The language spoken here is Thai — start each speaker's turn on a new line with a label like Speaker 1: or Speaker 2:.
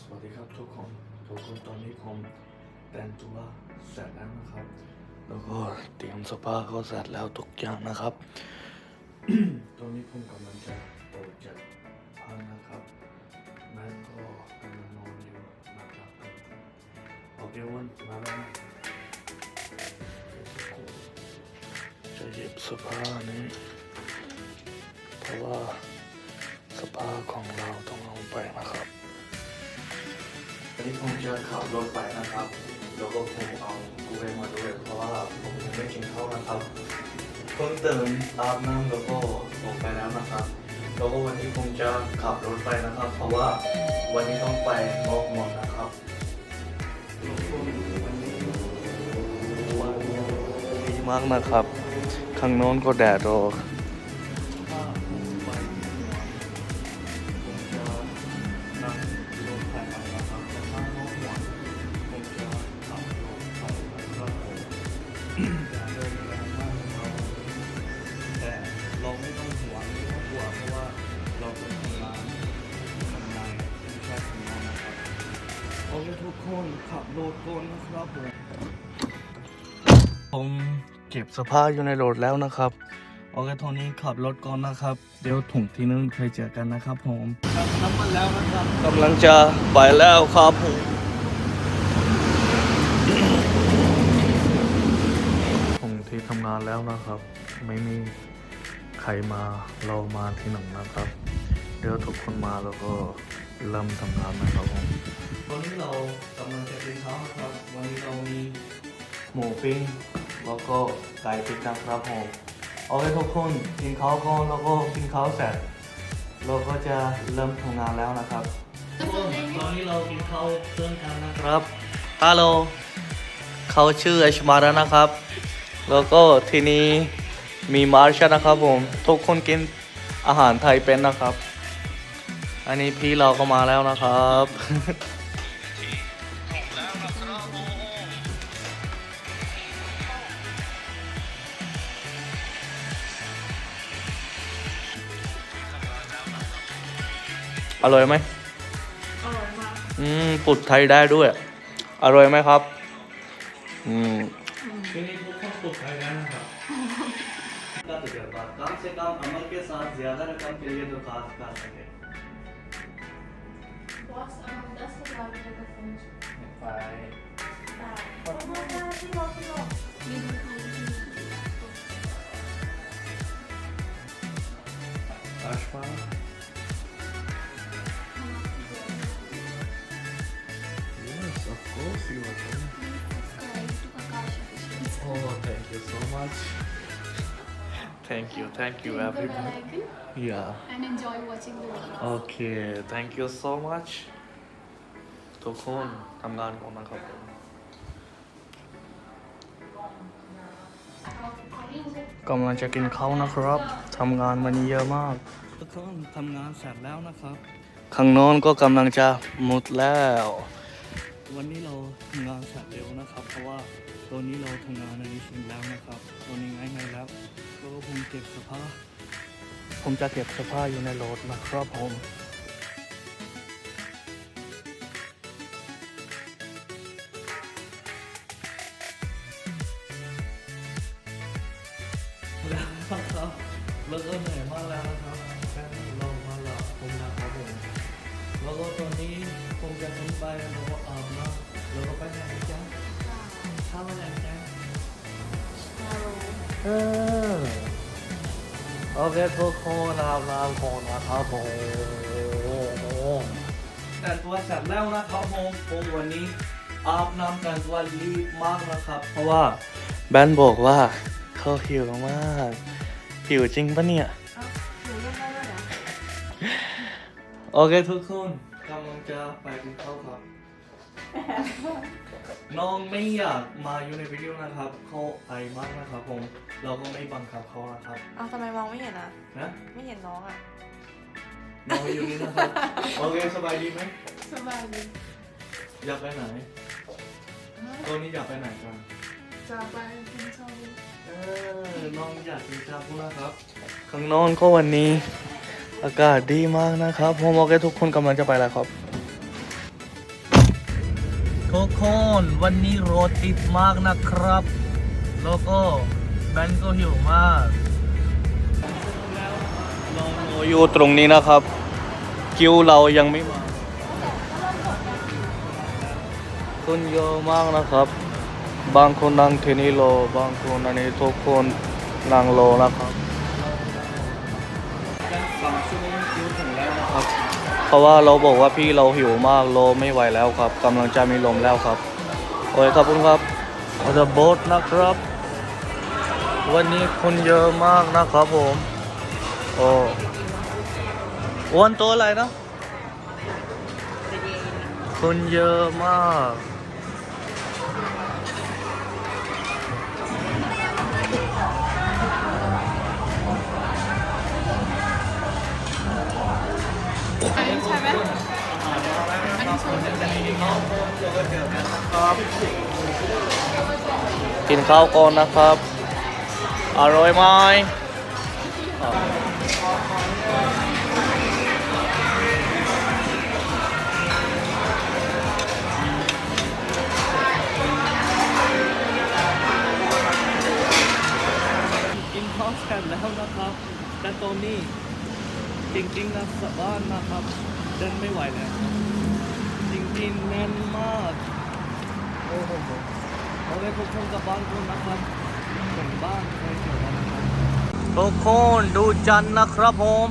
Speaker 1: สวัสดีครับทุกคนทุกคนตอนนี้ผมแต่งตัวเสร็จแล้วนะครับ แล้วก็เตรียมสภาก็เสร็จแล้วทุกอย่างนะครับ ตอนนี้ผมกำลังจะเปิดจัดพันนะครับแม่ก็กำลังนอนอยู่นะครับโอเควันมาแล้วจะหยิบสภานี้เพราะว่าสภาของเราต้องเอาไปนะครับ วันนี้ผมจะขับรถไปนะครับแล้วก็ผมเอากูเองมาด้วยเพราะว่าผมยังไม่กินข้าวนะครับเพิ่งตื่นอาบน้ำแล้วก็ออกไปแล้วนะครับแล้วก็วันนี้ผมจะขับรถไปนะครับ เพราะว่าวันนี้ต้องไปนอกเมืองนะครับดีมากนะครับ ข้างโน้นก็แดดออก โอเคทุกคนขับรถก่อนนะครับผมผมเก็บเสภาอยู่ในรถแล้วนะครับโอเคโทนี้ขับรถก่อนนะครับ เดี๋ยวถุงที่นึงเคยเจอกันนะครับผมน้ำมันแล้วนะครับกำลังจะไปแล้วครับผมผมที่ทำงานแล้วนะครับ ไม่มีใครมาเรามาที่หนึ่งนะครับ เดี๋ยวทุกคนมาแล้วก็เริ่มทำงานนะครับผม วันนี้เรากำลังจะกินข้าวนะครับ วันนี้เรามีหมูปิ้งแล้วก็ไก่ปิ้งนะครับผมโอเคทุกคนกินข้าวก่อนแล้วก็กินข้าวเสร็จเราก็จะเริ่มทำงานแล้วนะครับตอนนี้เรากินข้าวเพื่อนกันนะครับฮัลโหลเขาชื่อเอชมาร์นะครับ แล้วก็ทีนี้มีมาร์ชนะครับผมทุกคนกินอาหารไทยเป็นนะครับ อันนี้พี่เราก็มาแล้วนะครับ อร่อยไหม
Speaker 2: อร่อยมาก
Speaker 1: อืมปุดไทยได้ด้วย อร่อยไหมครับ อืมที่นี่ทุกคนปุดไทยได้นะครับ का तजुर्बा कम से कम अमल के साथ ज्यादा रकम के लिए दरखास्त कर सके
Speaker 2: boss
Speaker 1: You so much. Thank you, thank you everybody. Yeah.
Speaker 2: and enjoy watching the video.
Speaker 1: Okay, thank you so much. ทุกคนทำงานก่อนนะครับผม กำลังจะกินข้าวนะครับทำงานวันนี้เยอะมาก ทุกคนทำงานเสร็จแล้วนะครับ ข้างโน้นก็กำลังจะหมดแล้ว วันนี้เราทำงานเสร็จเร็วนะครับ เพราะว่าตอนนี้เราทำงานในนี้เสร็จแล้วนะครับตอนนี้ง่ายๆแล้วก็ผมเก็บสภาผมจะเก็บสภาอยู่ในรถนะครับผมแล้วครับแล้วก็เหนื่อยมากแล้วครับ แล้วก็ตอนนี้ผมจะขึ้นไปแล้วก็อาบน้ำแล้วก็ไปไหนจ๊ะข้าวอะไรจ๊ะเออโอเคทุกคนอาบน้ำก่อนนะครับผมแต่ตัวเสร็จแล้วนะครับผมผมวันนี้อาบน้ำแต่งตัวรีบมากนะครับ เพราะว่าแบนบอกว่าเขาหิวมากหิวจริงปะเนี่ย โอเคทุกคนกำลังจะไปกินข้าวครับ น้องไม่อยากมาอยู่ในวิดีโอนะครับ เขาไอมากนะครับผม เราก็ไม่บังคับเขานะครับ
Speaker 3: เอาทำไมมองไม่เห็นอะ
Speaker 1: นะ
Speaker 3: ไม่เห็นน้องอะ
Speaker 1: น้องอยู่นี่นะครับ โอเคสบายดีไหม
Speaker 2: สบายดี
Speaker 1: อยากไปไหนตอนนี้อยากไปไหนกัน
Speaker 2: จะไปกินชาบู
Speaker 1: เออน้องอยากกินชาบูนะครับ ข้างนอกก็วันนี้ อากาศดีมากนะครับผมโอเคทุกคนกำลังจะไปแล้วครับ ทุกคนวันนี้รถติดมากนะครับ แล้วก็แบนก็หิวมากเราอยู่ตรงนี้นะครับ คิวเรายังไม่มาคนเยอะมากนะครับ บางคนนั่งที่นี่รอบางคนอันนี้ทุกคนนั่งรอนะครับ เพราะว่าเราบอกว่าพี่เราหิวมากโลไม่ไหวแล้วครับกำลังจะมีลมแล้วครับโอ้ยขอบคุณครับเราจะโบ๊ทนะครับ วันนี้คนเยอะมากนะครับผมโอ้อ้วนตัวอะไรนะคนเยอะมาก กินข้าวก่อนนะครับ อร่อยไหมกินข้าวเสร็จแล้วนะครับ แต่ตอนนี้จริงๆนะสะบ้านนะครับเดินไม่ไหวแล้ว จริงๆแน่นมาก โอ้โหเอาไว้พบกันกับบ้านคุณนะครับถึงบ้านไปเจอกันนะครับทุกคนดูจันนะครับผม